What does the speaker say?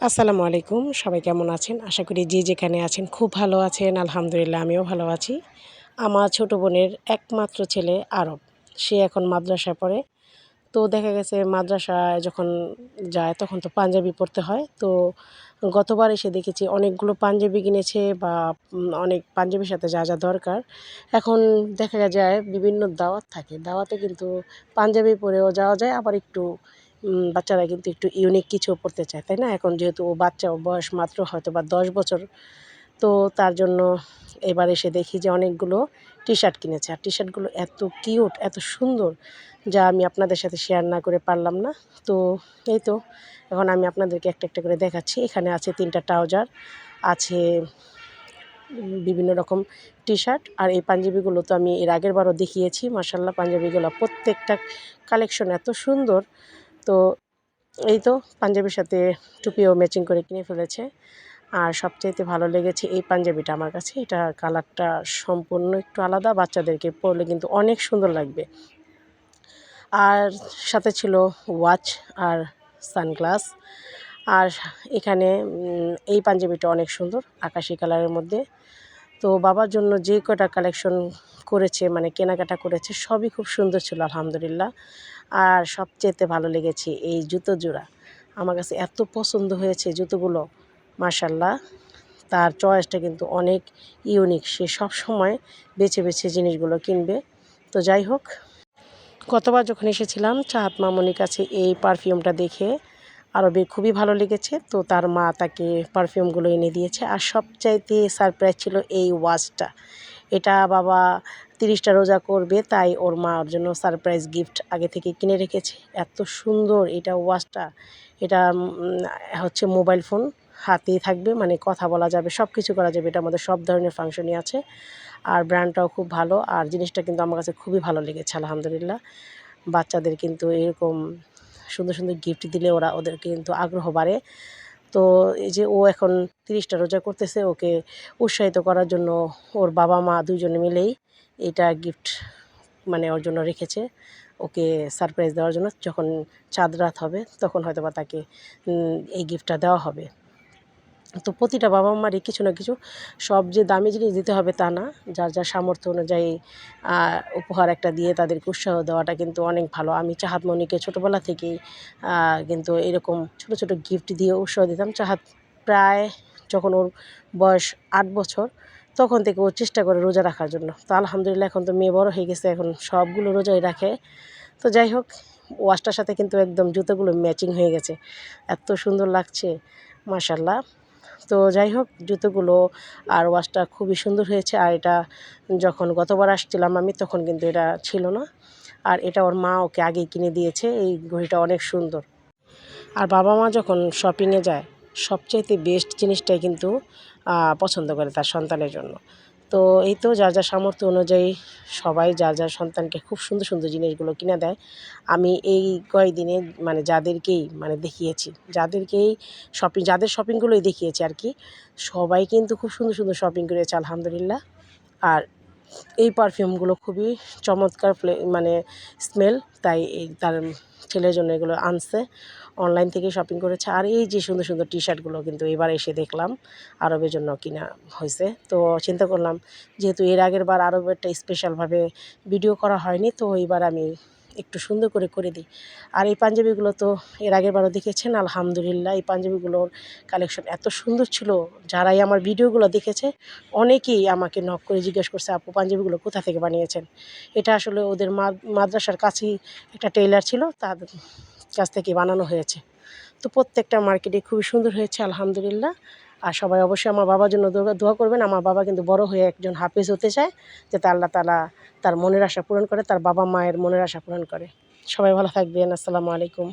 আসসালামু আলাইকুম, সবাই কেমন আছেন? আশা করি যে যেখানে আছেন খুব ভালো আছেন, আলহামদুলিল্লাহ আমিও ভালো আছি। আমার ছোট বোনের একমাত্র ছেলে আরব, সে এখন মাদ্রাসায় পড়ে। তো দেখা গেছে মাদ্রাসায় যখন যায় তখন তো পাঞ্জাবি পরতে হয়। তো গতবার এসে দেখেছি অনেকগুলো পাঞ্জাবি কিনেছে বা অনেক পাঞ্জাবির সাথে যা যা দরকার। এখন দেখা যায় বিভিন্ন দাওয়াত থাকে। দাওয়াতে কিন্তু পাঞ্জাবি পরেও যাওয়া যায়, আবার একটু বাচ্চারা কিন্তু একটু ইউনিক কিছু পড়তে চায়, তাই না? এখন যেহেতু ও বাচ্চা বয়স মাত্র হয়তো বা দশ বছর, তো তার জন্য এবার এসে দেখি যে অনেকগুলো টি শার্ট কিনেছে। আর টি শার্টগুলো এত কিউট এত সুন্দর, যা আমি আপনাদের সাথে শেয়ার না করে পারলাম না। তো এই তো, এখন আমি আপনাদেরকে একটা একটা করে দেখাচ্ছি। এখানে আছে তিনটা ট্রাউজার আছে বিভিন্ন রকম টি শার্ট আর এই পাঞ্জাবিগুলো তো আমি এর আগের বারও দেখিয়েছি মার্শাল্লাহ পাঞ্জাবিগুলো প্রত্যেকটা কালেকশন এত সুন্দর। তো এই তো পাঞ্জাবির সাথে টুপিও ম্যাচিং করে কিনে ফেলেছে। আর সবচাইতে ভালো লেগেছে এই পাঞ্জাবিটা আমার কাছে। এটা কালারটা সম্পূর্ণ একটু আলাদা, বাচ্চাদেরকে পরলে কিন্তু অনেক সুন্দর লাগবে। আর সাথে ছিল ওয়াচ আর সানগ্লাস আর এখানে এই পাঞ্জাবিটা অনেক সুন্দর, আকাশি কালারের মধ্যে। তো বাবার জন্য যে কটা কালেকশন করেছে মানে কেনাকাটা করেছে, সবই খুব সুন্দর ছিল, আলহামদুলিল্লাহ। আর সবচেয়েতে ভালো লেগেছে এই জুতো জোড়া। আমার কাছে এত পছন্দ হয়েছে জুতোগুলো মার্শাল্লাহ তার চয়েসটা কিন্তু অনেক ইউনিক সে সব সময় বেছে বেছে জিনিসগুলো কিনবে। তো যাই হোক গতবার যখন এসেছিলাম চাহাত মামনির কাছে এই পারফিউমটা দেখে আরবে খুবই ভালো লেগেছে। তো তার মা তাকে পারফিউমগুলো এনে দিয়েছে। আর সবচাইতে সারপ্রাইজ ছিল এই ওয়াচটা এটা বাবা তিরিশটা রোজা করবে, তাই ওর মা ওর জন্য সারপ্রাইজ গিফট আগে থেকে কিনে রেখেছে। এত সুন্দর এটা ওয়াচটা এটা হচ্ছে মোবাইল ফোন হাতেই থাকবে মানে কথা বলা যাবে সব কিছু করা যাবে। এটা আমাদের সব ধরনের ফাংশনই আছে। আর ব্র্যান্ডটাও খুব ভালো। আর জিনিসটা কিন্তু আমার কাছে খুবই ভালো লেগেছে, আলহামদুলিল্লাহ। বাচ্চাদের কিন্তু এরকম সুন্দর সুন্দর গিফট দিলে ওরা ওদের কিন্তু আগ্রহ বাড়ে। তো এই যে ও এখন তিরিশটা রোজা করতেছে, ওকে উৎসাহিত করার জন্য ওর বাবা মা দুজনে মিলেই এটা গিফট মানে ওর জন্য রেখেছে। ওকে সারপ্রাইজ দেওয়ার জন্য যখন চাঁদ রাত হবে, তখন হয়তো বা তাকে এই গিফটটা দেওয়া হবে। তো প্রতিটা বাবা মারই কিছু না কিছু সব যে দামি জিনিস দিতে হবে তা না। যার যার সামর্থ্য অনুযায়ী উপহার একটা দিয়ে তাদেরকে উৎসাহ দেওয়াটা কিন্তু অনেক ভালো। আমি চাহাত মনিকে ছোটোবেলা থেকেই কিন্তু এরকম ছোট ছোট গিফট দিয়ে উৎসাহ দিতাম। চাহাত প্রায় যখন ওর বয়স আট বছর, তখন থেকে ও চেষ্টা করে রোজা রাখার জন্য। তো আলহামদুলিল্লাহ এখন তো মেয়ে বড় হয়ে গেছে, এখন সবগুলো রোজাই রাখে। তো যাই হোক, ওয়াশটার সাথে কিন্তু একদম জুতোগুলো ম্যাচিং হয়ে গেছে। এত সুন্দর লাগছে মাশাল্লাহ তো যাই হোক, জুতোগুলো আর ওয়াশটা খুবই সুন্দর হয়েছে। আর এটা যখন গতবার আসছিলাম আমি, তখন কিন্তু এটা ছিল না। আর এটা ওর মা ওকে আগেই কিনে দিয়েছে। এই ঘড়িটা অনেক সুন্দর। আর বাবা মা যখন শপিংয়ে যায়, সবচাইতে বেস্ট জিনিসটাই কিন্তু পছন্দ করে তার সন্তানের জন্য। তো এই তো যার যার সামর্থ্য অনুযায়ী সবাই যার যার সন্তানকে খুব সুন্দর সুন্দর জিনিসগুলো কিনে দেয়। আমি এই কয়েকদিনে মানে যাদেরকেই মানে দেখিয়েছি, যাদেরকেই শপিং যাদের শপিংগুলোই দেখিয়েছি আর কি, সবাই কিন্তু খুব সুন্দর সুন্দর শপিং করেছে, আলহামদুলিল্লাহ। আর এই পারফিউমগুলো খুবই চমৎকার মানে স্মেল তাই তার ছেলের জন্য এগুলো আনছে। অনলাইন থেকে শপিং করেছে। আর এই যে সুন্দর সুন্দর টি শার্টগুলো কিন্তু এবার এসে দেখলাম আরবের জন্য কিনা হয়েছে। তো চিন্তা করলাম, যেহেতু এর আগের বার আরবেরটা স্পেশালভাবে ভিডিও করা হয়নি, তো এইবার আমি একটু সুন্দর করে করে দিই। আর এই পাঞ্জাবিগুলো তো এর আগের বারও দেখেছেন? আলহামদুলিল্লাহ, এই পাঞ্জাবিগুলোর কালেকশন এত সুন্দর ছিল। যারাই আমার ভিডিওগুলো দেখেছে, অনেকেই আমাকে নক করে জিজ্ঞেস করছে, আপু পাঞ্জাবিগুলো কোথা থেকে বানিয়েছেন? এটা আসলে ওদের মাদ্রাসার কাছেই একটা টেইলার ছিল তাদের কাছ থেকে বানানো হয়েছে। তো প্রত্যেকটা মার্কেটে খুবই সুন্দর হয়েছে, আলহামদুলিল্লাহ। আর সবাই অবশ্যই আমার বাবার জন্য দোয়া করবেন। আমার বাবা কিন্তু বড় হয়ে একজন হাফেজ হতে চায় যাতে আল্লাহ তালা তার মনের আশা পূরণ করে, তার বাবা মায়ের মনের আশা পূরণ করে। সবাই ভালো থাকবেন। আসসালামু আলাইকুম।